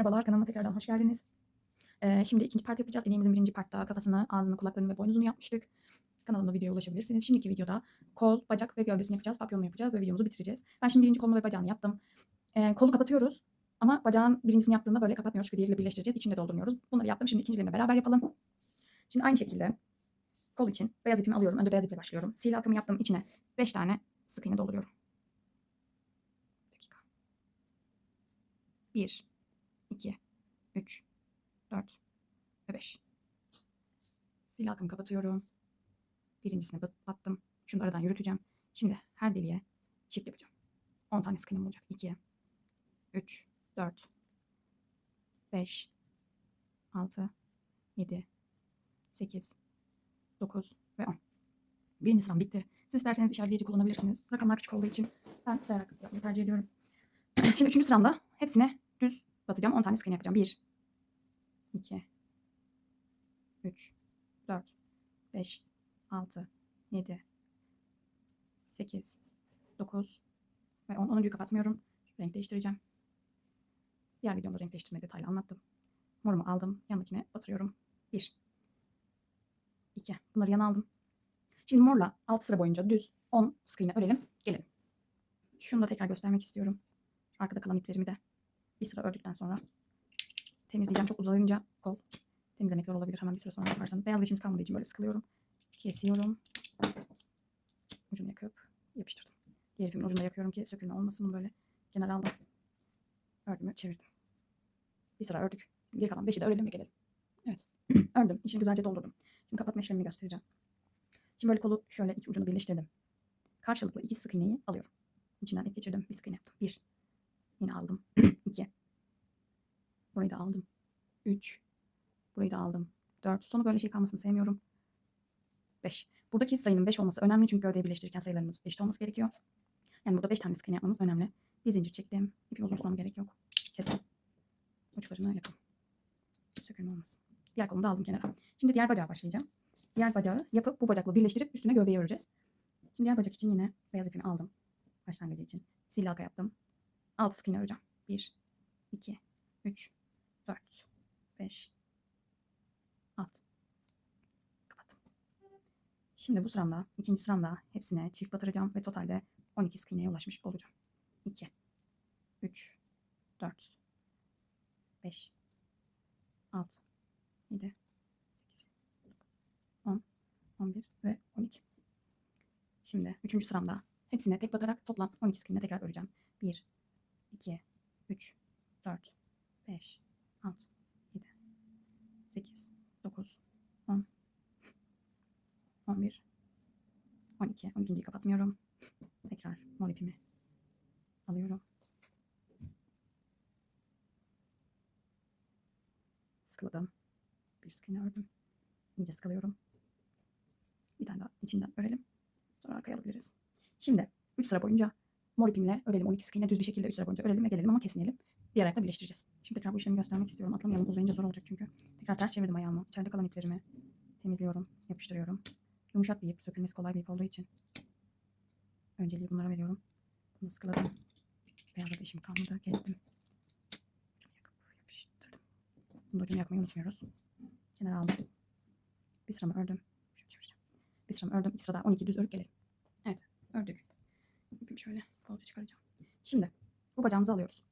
Merhabalar kanalıma tekrardan hoş geldiniz. Ee, şimdi ikinci part yapacağız. İneğimizin birinci partta kafasını, ağzını, kulaklarını ve boynuzunu yapmıştık. Kanalımda videoya ulaşabilirsiniz. Şimdiki videoda kol, bacak ve gövdesini yapacağız. Papyonunu yapacağız ve videomuzu bitireceğiz. Ben şimdi birinci kolunu ve bacağını yaptım. Ee, kolu kapatıyoruz. Ama bacağın birincisini yaptığında böyle kapatmıyoruz. Çünkü diğeriyle birleştireceğiz. İçinde doldurmuyoruz. Bunları yaptım. Şimdi ikincilerini beraber yapalım. Şimdi aynı şekilde kol için beyaz ipimi alıyorum. Önce beyaz iple başlıyorum. Sil akımı yaptım. İçine 5 tane sık iğne dolduruyorum. Bir dakika. 1 2 3 4 ve 5. Sil halkımı kapatıyorum. Birincisini bat- battım. Şunu aradan yürüteceğim. Şimdi her deliğe çift yapacağım. 10 tane sık olacak. 2 3 4 5 6 7 8 9 ve 10. Birinci sıram bitti. Siz isterseniz işaretleyici kullanabilirsiniz. Rakamlar küçük olduğu için ben sayarak yapmayı tercih ediyorum. Şimdi üçüncü sıramda hepsine düz batacağım. 10 tane sık yapacağım. 1 2 3 4 5 6 7 8 9 ve 10. 10'uncuyu kapatmıyorum. Renk değiştireceğim. Diğer videomda renk değiştirme detaylı anlattım. Morumu aldım. Yanındakine batırıyorum. 1 2 Bunları yana aldım. Şimdi morla 6 sıra boyunca düz 10 sık örelim. Gelelim. Şunu da tekrar göstermek istiyorum. Arkada kalan iplerimi de bir sıra ördükten sonra temizleyeceğim. Çok uzayınca kol temizlemek zor olabilir. Hemen bir süre sonra yaparsanız. Beyaz leşimiz kalmadığı için böyle sıkılıyorum. Kesiyorum. Ucunu yakıp yapıştırdım. Diğer ipimin ucunu da yakıyorum ki sökülme olmasın. Böyle kenara aldım. Ördümü çevirdim. Bir sıra ördük. Geri kalan beşi de örelim ve gelelim. Evet. Ördüm. İçini güzelce doldurdum. Şimdi kapatma işlemini göstereceğim. Şimdi böyle kolu şöyle iki ucunu birleştirdim. Karşılıklı iki sık iğneyi alıyorum. İçinden ip geçirdim. Bir sık iğne yaptım. Bir. Yine aldım. İki. Burayı da aldım. Üç. Burayı da aldım. 4. Sonu böyle şey kalmasını sevmiyorum. 5. Buradaki sayının 5 olması önemli çünkü gövdeyi birleştirirken sayılarımız eşit olması gerekiyor. Yani burada 5 tane iğne yapmamız önemli. Bir zincir çektim. İpi uzun tutmam gerek yok. Kestim. Uçlarını yapalım. Sökülme olmasın. Diğer kolunu da aldım kenara. Şimdi diğer bacağa başlayacağım. Diğer bacağı yapıp bu bacakla birleştirip üstüne gövdeyi öreceğiz. Şimdi diğer bacak için yine beyaz ipimi aldım. Başlangıcı için. Sil halka yaptım. 6 sık öreceğim. 1, 2, 3, 4, 5, At. Kapat. Şimdi bu sıramda, ikinci sıramda hepsine çift batıracağım ve totalde 12 sık ulaşmış olacağım. 2, 3, 4, 5, 6, 7, 8, 10, 11 ve 12. Şimdi üçüncü sıramda hepsine tek batarak toplam 12 sık tekrar öreceğim. 1, 2, 3, 4, 5, 6, 7, 8, 9, 10, 11, 12. 12.yi kapatmıyorum. Tekrar mor ipimi alıyorum. Sıkıladım. Bir sık iğne ördüm. İyice sıkılıyorum. Bir tane daha içinden örelim. Sonra arkaya alabiliriz. Şimdi 3 sıra boyunca mor ipimle örelim. 12 sık iğne düz bir şekilde 3 sıra boyunca örelim ve gelelim ama kesmeyelim. Diğer ayakla birleştireceğiz. Şimdi tekrar bu işlemi göstermek istiyorum. Atlamayalım. Uzayınca zor olacak çünkü. Tekrar ters çevirdim ayağımı. İçeride kalan iplerimi temizliyorum. Yapıştırıyorum. Yumuşak bir ip. Sökülmesi kolay bir ip olduğu için. Önceliği bunlara veriyorum. Bunu sıkıladım. Beyazla da işim kalmadı. Kestim. Yapıştırdım. Bunu da ucunu yakmayı unutmuyoruz. Kenara aldım. Bir sıramı ördüm. Çevireceğim. Bir sıramı ördüm. İlk sırada 12 düz örüp gelelim. Evet. Ördük. İpimi şöyle bolca çıkaracağım. Şimdi bu bacağımızı alıyoruz.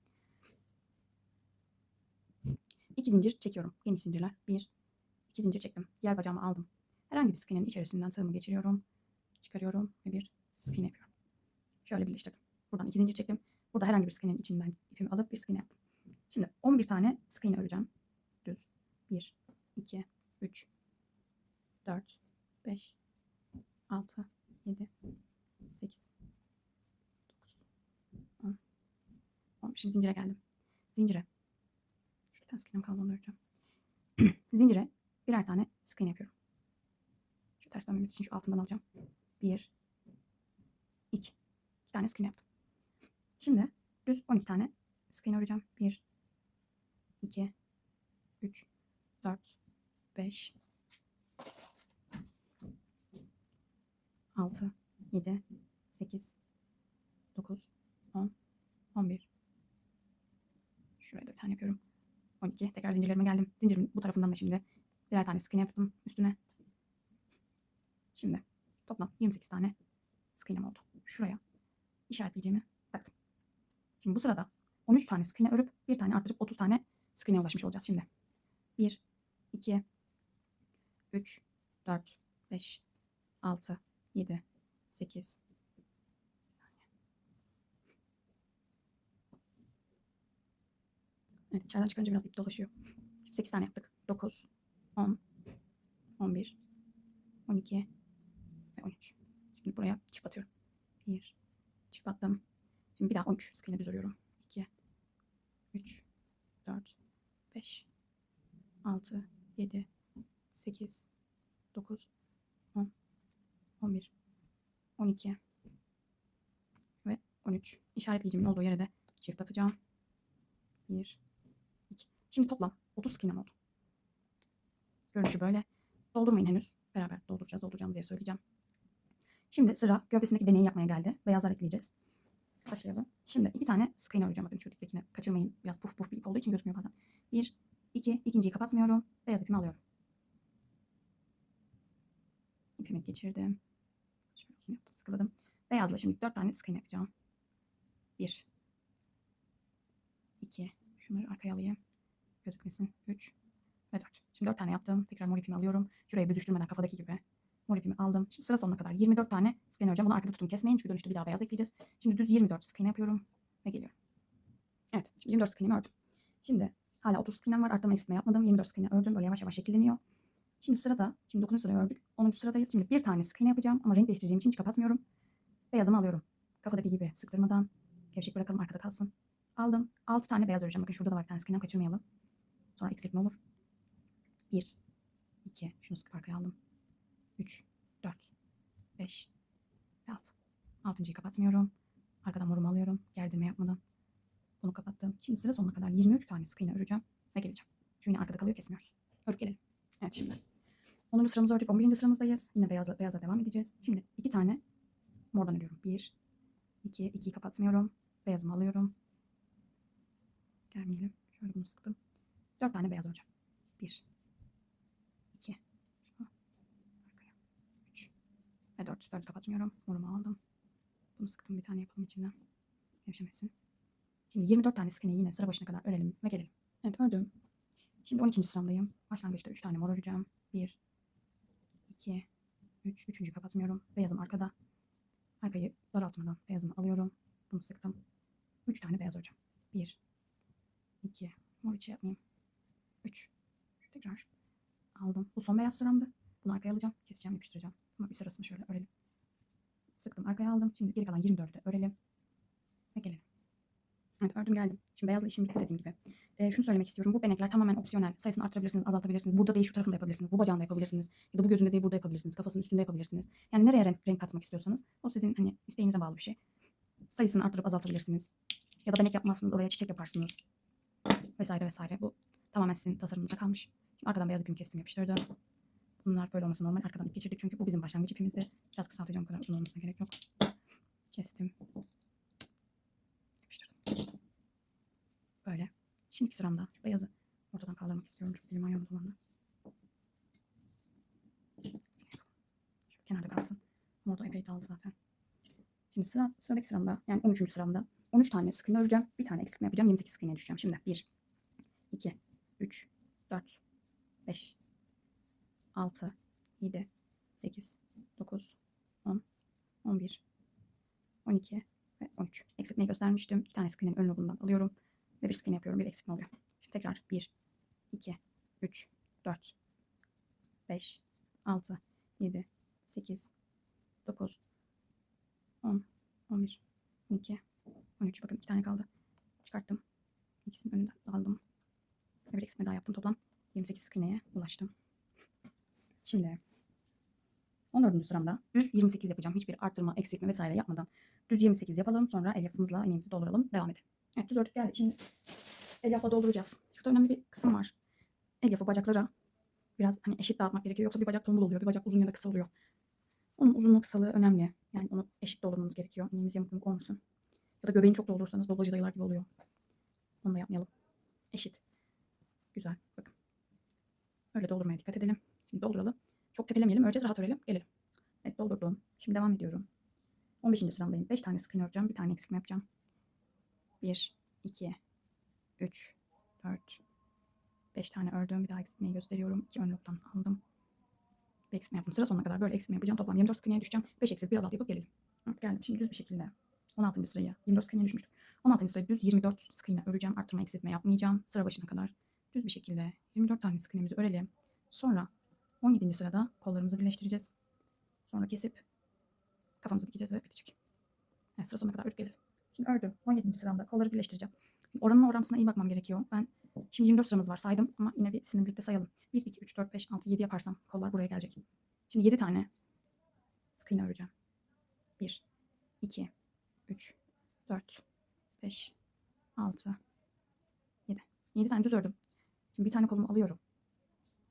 İki zincir çekiyorum. Geniş zincirler. Bir, iki zincir çektim. Diğer bacağımı aldım. Herhangi bir sık iğnenin içerisinden tığımı geçiriyorum. Çıkarıyorum ve bir sık iğne yapıyorum. Şöyle birleştirdim. Buradan iki zincir çektim. Burada herhangi bir sık iğnenin içinden ipimi alıp bir sık iğne yaptım. Şimdi 11 tane sık iğne öreceğim. Düz. 1, 2, 3, 4, 5, 6, 7, 8, 9, 10, 11. Şimdi zincire geldim. Zincire Sık iğnem kaldı öreceğim. Zincire birer tane sık iğne yapıyorum. Şu ters dönmemiz için şu altından alacağım. Bir, iki. İki tane sık iğne yaptım. Şimdi düz 12 tane sık iğne öreceğim. Bir, iki, üç, dört, beş, altı, yedi, sekiz, dokuz, on, on bir. Şuraya da bir tane yapıyorum. 12. Tekrar zincirlerime geldim. Zincirimin bu tarafından da şimdi birer tane sık iğne yaptım üstüne. Şimdi toplam 28 tane sık iğnem oldu. Şuraya işaretleyeceğimi taktım. Şimdi bu sırada 13 tane sık iğne örüp bir tane arttırıp 30 tane sık iğneye ulaşmış olacağız şimdi. 1, 2, 3, 4, 5, 6, 7, 8, Evet, içeriden çıkınca biraz ip dolaşıyor. 8 tane yaptık. 9, 10, 11, 12 ve 13. Şimdi buraya çift atıyorum. 1, çift attım. Şimdi bir daha 13 sık iğne düz örüyorum. 2, 3, 4, 5, 6, 7, 8, 9, 10, 11, 12 ve 13. İşaretleyicimin olduğu yere de çift atacağım. 1, 2. Şimdi toplam 30 sık iğnem oldu. Görünüşü böyle. Doldurmayın henüz. Beraber dolduracağız. Dolduracağımız yeri söyleyeceğim. Şimdi sıra gövdesindeki deneyi yapmaya geldi. Beyazlar ekleyeceğiz. Başlayalım. Şimdi iki tane sık iğne öreceğim. Bakın şu diptekine kaçırmayın. Biraz puf puf bir ip olduğu için gözükmüyor bazen. Bir, iki, ikinciyi kapatmıyorum. Beyaz ipimi alıyorum. İpimi geçirdim. Şöyle uzun yaptım, sıkıladım. Beyazla şimdi dört tane sık yapacağım. Bir, iki, şunları arkaya alayım. Gözükmesin. Üç ve dört. Şimdi dört tane yaptım. Tekrar mor ipimi alıyorum. Şurayı büzüştürmeden kafadaki gibi. Mor ipimi aldım. Şimdi sıra sonuna kadar 24 tane sık iğne. Bunu arkada tutun kesmeyin. Çünkü dönüşte bir daha beyaz ekleyeceğiz. Şimdi düz 24 sık iğne yapıyorum. Ve geliyorum. Evet. Şimdi 24 sık iğnemi ördüm. Şimdi hala 30 sık var. Arttırma eksiltme yapmadım. 24 sık iğne ördüm. Böyle yavaş yavaş şekilleniyor. Şimdi sırada, şimdi 9. sırayı ördük. 10. sıradayız. Şimdi bir tane sık yapacağım ama renk değiştireceğim için hiç kapatmıyorum. Beyazımı alıyorum. Kafadaki gibi sıktırmadan. Gevşek bırakalım arkada kalsın. Aldım. 6 tane beyaz öreceğim. Bakın şurada da var bir tane sık kaçırmayalım. Sonra eksiltme olur. 1, 2, şunu sık arkaya aldım. 3, 4, 5 ve 6. Altıncıyı kapatmıyorum. Arkadan morumu alıyorum. Gerdirme yapmadan. Bunu kapattım. Şimdi sıra sonuna kadar 23 tane sık iğne öreceğim ve geleceğim. Çünkü yine arkada kalıyor kesmiyoruz. Örüp gelelim. Evet şimdi. 10. sıramızı ördük. 11. sıramızdayız. Yine beyazla, beyazla devam edeceğiz. Şimdi iki tane mordan örüyorum. 1, 2, 2'yi kapatmıyorum. Beyazımı alıyorum. Germeyelim. Şöyle bunu sıktım. 4 tane beyaz öreceğim. 1, 2, şunu arkaya. 3 ve 4. 4 kapatmıyorum. Morumu aldım. Bunu sıktım bir tane yapalım içinden. Gevşemesin. Şimdi 24 tane sık yine sıra başına kadar örelim ve gelelim. Evet ördüm. Şimdi 12. sıramdayım. Başlangıçta 3 tane mor öreceğim. 1, 2, 3. Üçüncüyü kapatmıyorum. Beyazım arkada. Arkayı daraltmadan beyazımı alıyorum. Bunu sıktım. 3 tane beyaz öreceğim. 1, 2, mor içi yapmayayım. 3. Tekrar aldım. Bu son beyaz sıramdı. Bunu arkaya alacağım. Keseceğim, yapıştıracağım. Ama bir sırasını şöyle örelim. Sıktım arkaya aldım. Şimdi geri kalan 24'ü de örelim. Ve gelelim. Evet ördüm geldim. Şimdi beyazla işim bitti dediğim gibi. Ee, şunu söylemek istiyorum. Bu benekler tamamen opsiyonel. Sayısını arttırabilirsiniz, azaltabilirsiniz. Burada değil şu tarafında yapabilirsiniz. Bu bacağında yapabilirsiniz. Ya da bu gözünde değil burada yapabilirsiniz. Kafasının üstünde yapabilirsiniz. Yani nereye renk, renk katmak istiyorsanız o sizin hani isteğinize bağlı bir şey. Sayısını arttırıp azaltabilirsiniz. Ya da benek yapmazsınız oraya çiçek yaparsınız. Vesaire vesaire. Bu tamamen sizin tasarımınıza kalmış. Arkadan beyaz ipimi kestim yapıştırdım. Bunlar böyle olması normal. Arkadan ip geçirdik çünkü bu bizim başlangıç ipimizdi. Biraz kısaltacağım kadar uzun olmasına gerek yok. Kestim. Yapıştırdım. Böyle. Şimdiki sıramda şu beyazı ortadan kaldırmak istiyorum. Çok elim ayağım dolandı. Şöyle kenarda kalsın. Orada epey dağıldı zaten. Şimdi sıra, sıradaki sıramda yani 13. sıramda 13 tane sık iğne öreceğim. Bir tane eksiltme yapacağım. 28 sık iğne düşeceğim. Şimdi 1, 2, 3, 4, 5, 6, 7, 8, 9, 10, 11, 12 ve 13. Eksiltmeyi göstermiştim. İki tane sık iğnenin ön lobundan alıyorum. Ve bir iğne yapıyorum. Bir eksiltme oluyor. Şimdi tekrar 1, 2, 3, 4, 5, 6, 7, 8, 9, 10, 11, 12, 13. Bakın iki tane kaldı. Çıkarttım. İkisinin önünden aldım. Bir eksiltme daha yaptım. Toplam 28 sık iğneye ulaştım. Şimdi 14. sıramda düz 28 yapacağım. Hiçbir arttırma, eksiltme vesaire yapmadan düz 28 yapalım. Sonra elyafımızla iğnemizi dolduralım. Devam edelim. Evet düz ördük geldi. Şimdi elyafla dolduracağız. Şurada önemli bir kısım var. Elyafı bacaklara biraz hani eşit dağıtmak gerekiyor. Yoksa bir bacak tombul oluyor. Bir bacak uzun ya da kısa oluyor. Onun uzunluğu kısalığı önemli. Yani onu eşit doldurmanız gerekiyor. İğnemiz yamuk yamuk olmasın. Ya da göbeğini çok doldurursanız doblacı dayılar gibi oluyor. Onu da yapmayalım. Eşit. Güzel. Bakın. Öyle doldurmaya dikkat edelim. Şimdi dolduralım. Çok tepelemeyelim. Öreceğiz. Rahat örelim. Gelelim. Evet doldurdum. Şimdi devam ediyorum. 15. sıramdayım. 5 tane sıkını öreceğim. Bir tane eksiltme yapacağım. 1, 2, 3, 4, 5 tane ördüm. Bir daha eksiltmeyi gösteriyorum. 2 ön noktadan aldım. Bir eksiltme yaptım. Sıra sonuna kadar böyle eksiltme yapacağım. Toplam 24 sıkıya düşeceğim. 5 eksilt biraz alt yapıp gelelim. Evet, geldim. Şimdi düz bir şekilde 16. sırayı 24 sıkıya düşmüştüm. 16. sırayı düz 24 sıkıyla öreceğim. Arttırma eksiltme yapmayacağım. Sıra başına kadar düz bir şekilde 24 tane sıkıntımızı örelim. Sonra 17. sırada kollarımızı birleştireceğiz. Sonra kesip kafamızı dikeceğiz ve bitecek. Evet, sıra sonuna kadar örüp gelelim. Şimdi ördüm. 17. sıramda kolları birleştireceğim. Şimdi oranın orantısına iyi bakmam gerekiyor. Ben şimdi 24 sıramız var saydım ama yine bir sizinle birlikte sayalım. 1, 2, 3, 4, 5, 6, 7 yaparsam kollar buraya gelecek. Şimdi 7 tane sık iğne öreceğim. 1, 2, 3, 4, 5, 6, 7. 7 tane düz ördüm. Şimdi bir tane kolumu alıyorum.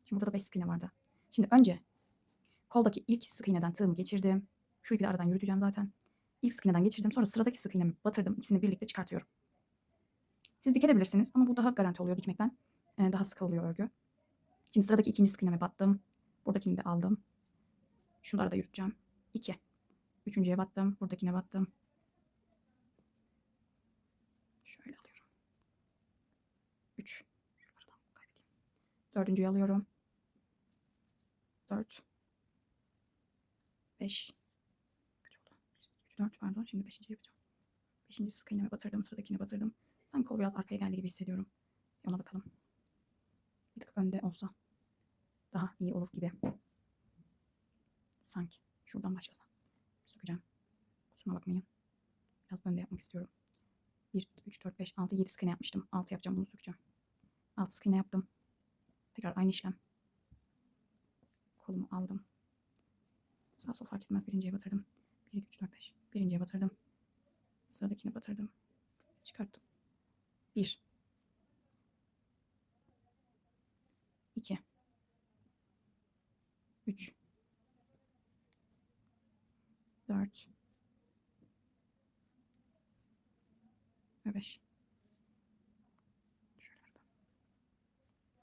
Şimdi burada da 5 sık iğne vardı. Şimdi önce koldaki ilk sık iğneden tığımı geçirdim. Şu ipi aradan yürüteceğim zaten. İlk sık iğneden geçirdim. Sonra sıradaki sık iğnemi batırdım. İkisini birlikte çıkartıyorum. Siz dikebilirsiniz ama bu daha garanti oluyor dikmekten. Ee, daha sıkı oluyor örgü. Şimdi sıradaki ikinci sık iğneme battım. Buradakini de aldım. Şunu da arada yürüteceğim. 2. Üçüncüye battım. Buradakine battım. Şöyle alıyorum. 3. Şuralardan kaybedeyim. Dördüncüyü alıyorum. 4. 5. Kaç oldu? 3, 4 pardon. Şimdi 5. yapacağım. 5. sık iğneme batırdım. Sıradakine batırdım. Sanki kol biraz arkaya geldi gibi hissediyorum. Bir Ona bakalım. Bir tık önde olsa daha iyi olur gibi. Sanki. Şuradan başlasam. Sökeceğim. Kusuruma bakmayın. Biraz önde yapmak istiyorum. 1, 2, 3, 4, 5, 6, 7 sık iğne yapmıştım. 6 yapacağım bunu sökeceğim. 6 sık iğne yaptım. Tekrar aynı işlem. Kolumu aldım. Sağ sol fark etmez. Birinciye batırdım. 1, 2, 3, 4, 5. Birinciye batırdım. Sıradakine batırdım. Çıkarttım. 1 2 3 4 ve 5 Şöyle arada.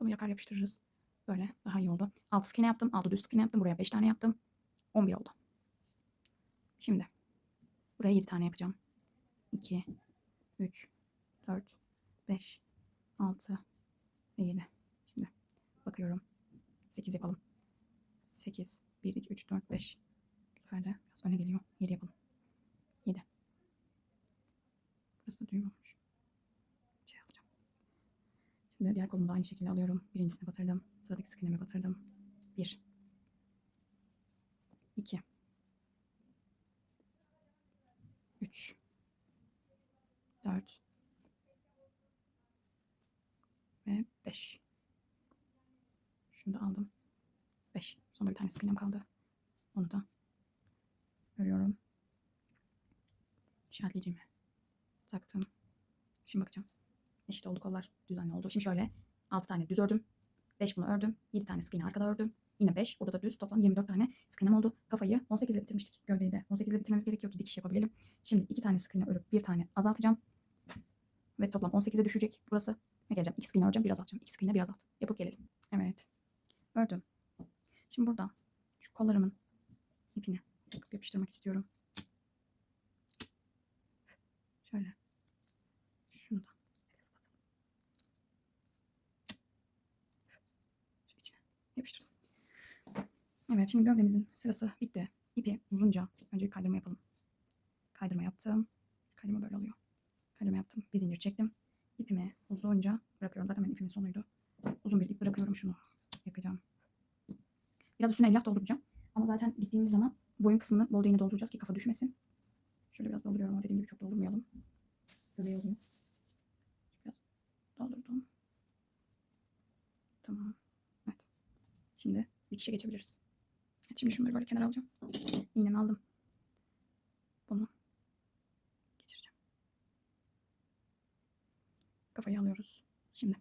Bunu yakar yapıştırırız. Böyle daha iyi oldu. 6 sık yaptım. 6 düz sık yaptım. Buraya 5 tane yaptım. 11 oldu. Şimdi buraya 7 tane yapacağım. 2 3 4 5 6 ve 7. Şimdi bakıyorum. 8 yapalım. 8 1 2 3 4 5. Bu sefer de biraz öne geliyor. 7 yapalım. 7. Burası da düğüm olmuş. Şimdi diğer kolumu da aynı şekilde alıyorum. Birincisine batırdım. Sıradaki sık batırdım. 1 2 3 4 ve 5. Şunu da aldım. 5. Sonra bir tane sık kaldı. Onu da örüyorum. İşaretleyeceğimi taktım. Şimdi bakacağım. Eşit oldu kollar. Düzenli oldu. Şimdi şöyle 6 tane düz ördüm. 5 bunu ördüm. 7 tane sık arkada ördüm. Yine 5. Burada da düz. Toplam 24 tane sık oldu. Kafayı 18 ile bitirmiştik. Gövdeyi de 18 ile bitirmemiz gerekiyor ki dikiş yapabilelim. Şimdi 2 tane sık örüp 1 tane azaltacağım. Ve toplam 18'e düşecek burası. Ve geleceğim. İki sık iğne öreceğim. Biraz atacağım. İki sık iğne biraz at. Yapıp gelelim. Evet. Ördüm. Şimdi burada şu kollarımın ipini yapıştırmak istiyorum. Şöyle. Şunu da. Şu içine yapıştırdım. Evet şimdi gövdemizin sırası bitti. İpi uzunca. Önce kaydırma yapalım. Kaydırma yaptım. Kaydırma böyle oluyor. Kaydırma yaptım. Bir zincir çektim. İpimi uzunca bırakıyorum. Zaten benim ipimin sonuydu. Uzun bir ip bırakıyorum. Şunu yakacağım. Biraz üstüne elyaf dolduracağım. Ama zaten diktiğimiz zaman boyun kısmını bol iğne dolduracağız ki kafa düşmesin. Şöyle biraz dolduruyorum ama dediğim gibi çok doldurmayalım. Göbeği oluyor. Biraz doldurdum. Tamam. Evet. Şimdi dikişe geçebiliriz. Şimdi şunları böyle kenara alacağım. İğnemi aldım. Bunu geçireceğim. Kafayı alıyoruz. Şimdi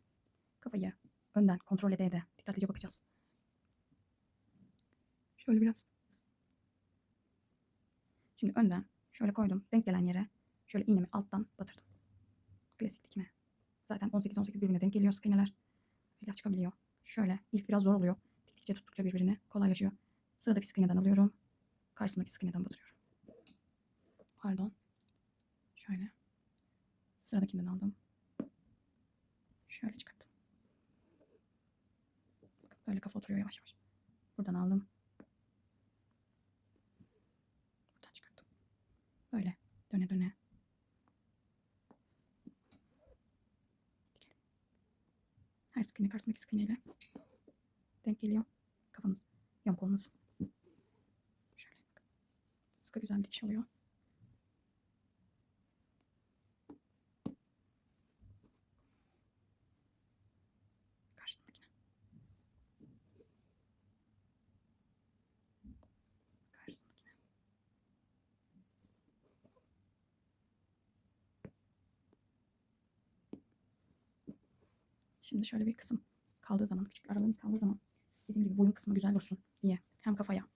kafayı önden kontrol ede ede dikkatlice bakacağız. Şöyle biraz. Şimdi önden şöyle koydum. Denk gelen yere şöyle iğnemi alttan batırdım. Klasik dikme. Zaten 18-18 birbirine denk geliyor sık iğneler. elyaf çıkabiliyor. Şöyle ilk biraz zor oluyor. Diktikçe tuttukça birbirini kolaylaşıyor. Sıradaki sık iğneden alıyorum. Karşısındaki sık iğneden batırıyorum. Pardon. Şöyle. Sıradakinden aldım. Şöyle çıkarttım. Böyle kafa oturuyor yavaş yavaş. Buradan aldım. Buradan çıkarttım. Böyle döne döne. Her sık iğne karşısındaki sık iğneyle denk geliyor. Kafanız yamuk olmasın. Sıkı güzel bir dikiş oluyor. Karşısındakine. Şimdi şöyle bir kısım kaldığı zaman, küçük bir aralığınız kaldığı zaman dediğim gibi boyun kısmı güzel dursun diye. Hem kafaya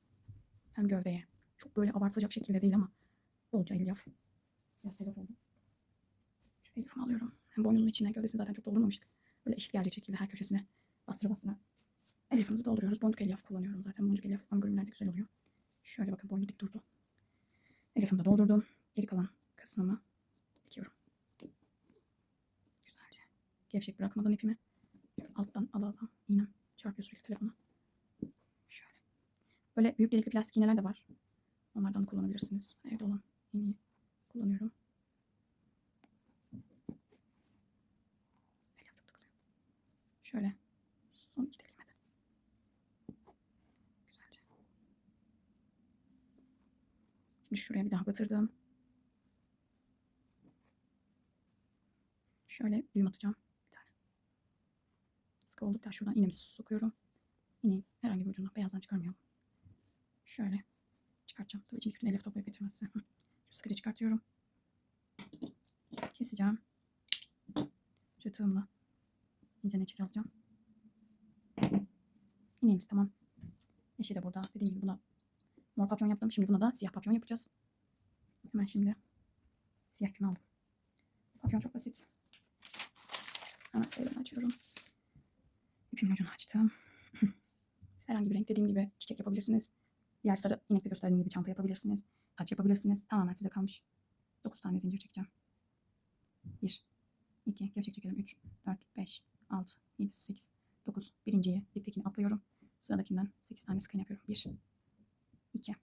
hem gövdeye. Çok böyle abartılacak şekilde değil ama bolca elyaf. Biraz tezat oldu. Şu elyafımı alıyorum. Hem boynunun içine gövdesini zaten çok doldurmamıştık. Böyle eşit gelecek şekilde her köşesine bastıra bastıra elyafımızı dolduruyoruz. Boncuk elyaf kullanıyorum zaten. Boncuk elyaf amigurumlarda güzel oluyor. Şöyle bakın boynu dik durdu. Elyafımı da doldurdum. Geri kalan kısmımı dikiyorum. Güzelce. Gevşek bırakmadan ipimi alttan ala ala iğnem çarpıyor sürekli telefona. Şöyle. Böyle büyük delikli plastik iğneler de var. Onlardan da kullanabilirsiniz. Evde olan kullanıyorum. Elyaf çok takılıyor. Şöyle. Son iki deliğime de. Güzelce. Şimdi şuraya bir daha batırdım. Şöyle düğüm atacağım. Bir tane. Sıkı oldukça şuradan iğnemi sokuyorum. İğneyi herhangi bir ucundan beyazdan çıkarmıyorum. Şöyle çıkartacağım. Tabii içindeki bütün elyaf toplayıp getirmezse. Şu sıkıca çıkartıyorum. Keseceğim. Şu tığımla iyice içeri alacağım. İğnemiz tamam. Eşi de burada. Dediğim gibi buna mor papyon yaptım. Şimdi buna da siyah papyon yapacağız. Hemen şimdi siyah ipimi aldım. Papyon çok basit. Hemen sayılarını açıyorum. İpimin ucunu açtım. Herhangi bir renk dediğim gibi çiçek yapabilirsiniz. Diğer sarı inekte gösterdiğim gibi çanta yapabilirsiniz. Taç yapabilirsiniz. Tamamen size kalmış. 9 tane zincir çekeceğim. 1, 2, gevşek çekelim. 3, 4, 5, 6, 7, 8, 9. Birinciyi, diptekini atlıyorum. Sıradakinden 8 tane sık iğne yapıyorum. 1, 2,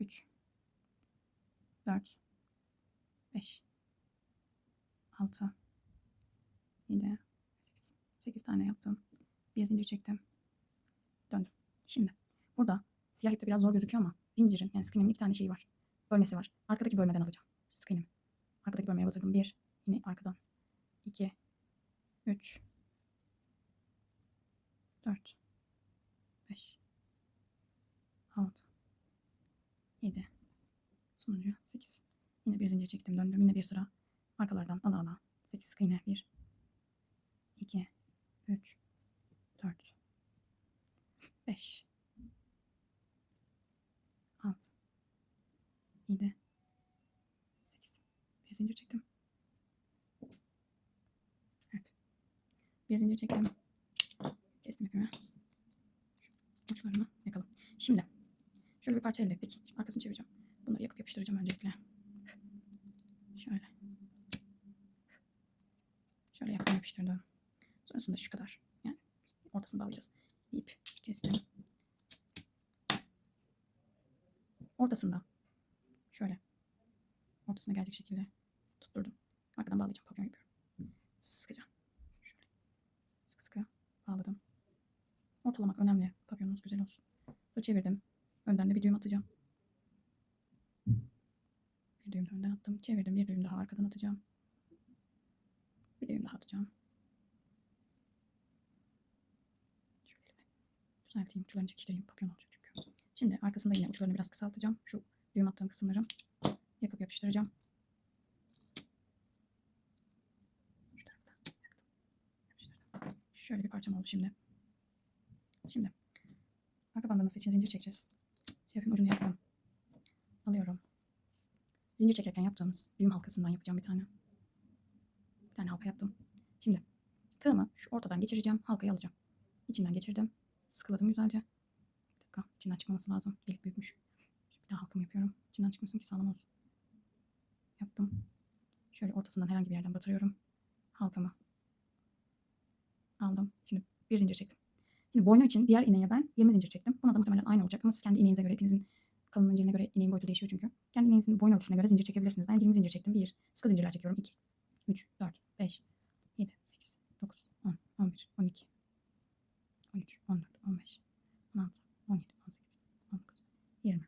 3, 4, 5, 6, 7, 8. 8 tane yaptım. Bir zincir çektim. Döndüm. Şimdi burada siyah ipte biraz zor gözüküyor ama zincirin yani sık iki tane şeyi var. Bölmesi var. Arkadaki bölmeden alacağım. Sık. Arkadaki bölmeye batırdım. Bir. Yine arkadan. 2 3 4 5 6 7 Sonuncu 8 Yine bir zincir çektim döndüm. Yine bir sıra arkalardan ala ala. 8 sık. 1 2 3 4 5 6 7 8 Bir zincir çektim. Evet. Bir zincir çektim. Kestim ipimi. Uçlarını yakalım. Şimdi şöyle bir parça elde ettik. Şimdi arkasını çevireceğim. Bunları yakıp yapıştıracağım öncelikle. Şöyle. Şöyle yakıp yapıştırdım. Sonrasında şu kadar. Yani ortasını bağlayacağız. İp kestim. Ortasında şöyle ortasına gelecek şekilde tutturdum. Arkadan bağlayacağım. Papyon yapıyorum. Sıkacağım. Şöyle. Sıkı sıkı bağladım. Ortalamak önemli. Papyonunuz güzel olsun. Böyle çevirdim. Önden de bir düğüm atacağım. Bir düğüm de önden attım. Çevirdim. Bir düğüm daha arkadan atacağım. Bir düğüm daha atacağım. Şöyle elime düzelteyim. Uçlarını çekiştireyim. Papyon olacak çünkü. Şimdi arkasında yine uçlarını biraz kısaltacağım. Şu düğüm attığım kısımları yakıp yapıştıracağım. Şöyle bir parçam oldu şimdi. Şimdi arka bandanası için zincir çekeceğiz. Siyahın ucunu yaktım. Alıyorum. Zincir çekerken yaptığımız düğüm halkasından yapacağım bir tane. Bir tane halka yaptım. Şimdi tığımı şu ortadan geçireceğim. Halkayı alacağım. İçinden geçirdim. Sıkıladım güzelce. Dakika. içinden çıkmaması lazım. Delik büyükmüş. Bir daha halkamı yapıyorum. İçinden çıkmasın ki sağlam olsun. Yaptım. Şöyle ortasından herhangi bir yerden batırıyorum. Halkamı aldım. Şimdi bir zincir çektim. Şimdi boynu için diğer iğneye ben 20 zincir çektim. Buna da muhtemelen aynı olacak ama siz kendi iğnenize göre ipinizin kalınlığına inceline göre iğnenin boyutu değişiyor çünkü. Kendi iğnenizin boyun ölçüsüne göre zincir çekebilirsiniz. Ben 20 zincir çektim. 1. Sıkı zincirler çekiyorum. 2. 3, 4, 5, 7, 8, 9, 10, 11, 12, 13, 14, 15, 16, 17, 18, 19, 20.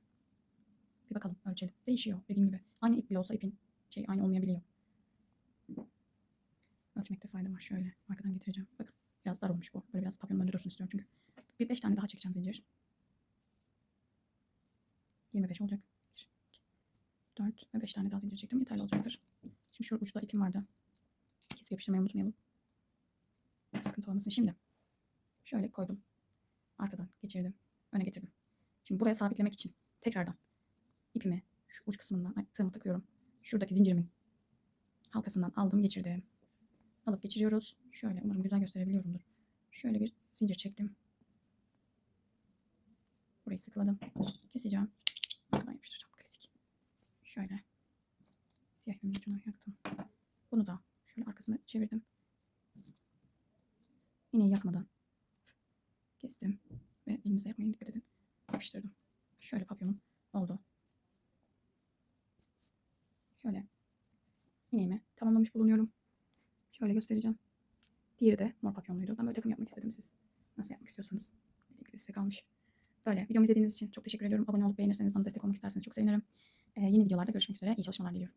Bir bakalım ölçelim. Değişiyor dediğim gibi. Aynı ip bile olsa ipin şey aynı olmayabiliyor. Ölçmekte fayda var. Şöyle arkadan getireceğim. Bakın biraz dar olmuş bu. Böyle biraz papyonun önünde dursun istiyorum çünkü. Bir 5 tane daha çekeceğim zincir. 25 olacak. 1, 2, 4 ve 5 tane daha zincir çektim. Yeterli olacaktır. Şimdi şu uçta ipim vardı. Kesip yapıştırmayı unutmayalım. Sıkıntı olmasın. Şimdi şöyle koydum. Arkadan geçirdim. Öne getirdim. Şimdi buraya sabitlemek için tekrardan şu uç kısmından tığımı takıyorum. Şuradaki zincirimin halkasından aldım geçirdim. Alıp geçiriyoruz. Şöyle umarım güzel gösterebiliyorumdur. Şöyle bir zincir çektim. Burayı sıkıladım. Keseceğim. Arkadan yapıştıracağım. Klasik. Şöyle. Siyah ipin ucunu yaktım. Bunu da şöyle arkasına çevirdim. İğneyi yakmadan kestim. Ve elinize yapmayın dikkat edin. Yapıştırdım. Şöyle papyonum oldu. Şöyle iğneğimi tamamlamış bulunuyorum. Şöyle göstereceğim. Diğeri de mor papyonluydu. Ben böyle takım yapmak istedim siz. Nasıl yapmak istiyorsanız. Dediğim gibi size kalmış. Böyle videomu izlediğiniz için çok teşekkür ediyorum. Abone olup beğenirseniz bana destek olmak isterseniz çok sevinirim. Ee, yeni videolarda görüşmek üzere. İyi çalışmalar diliyorum.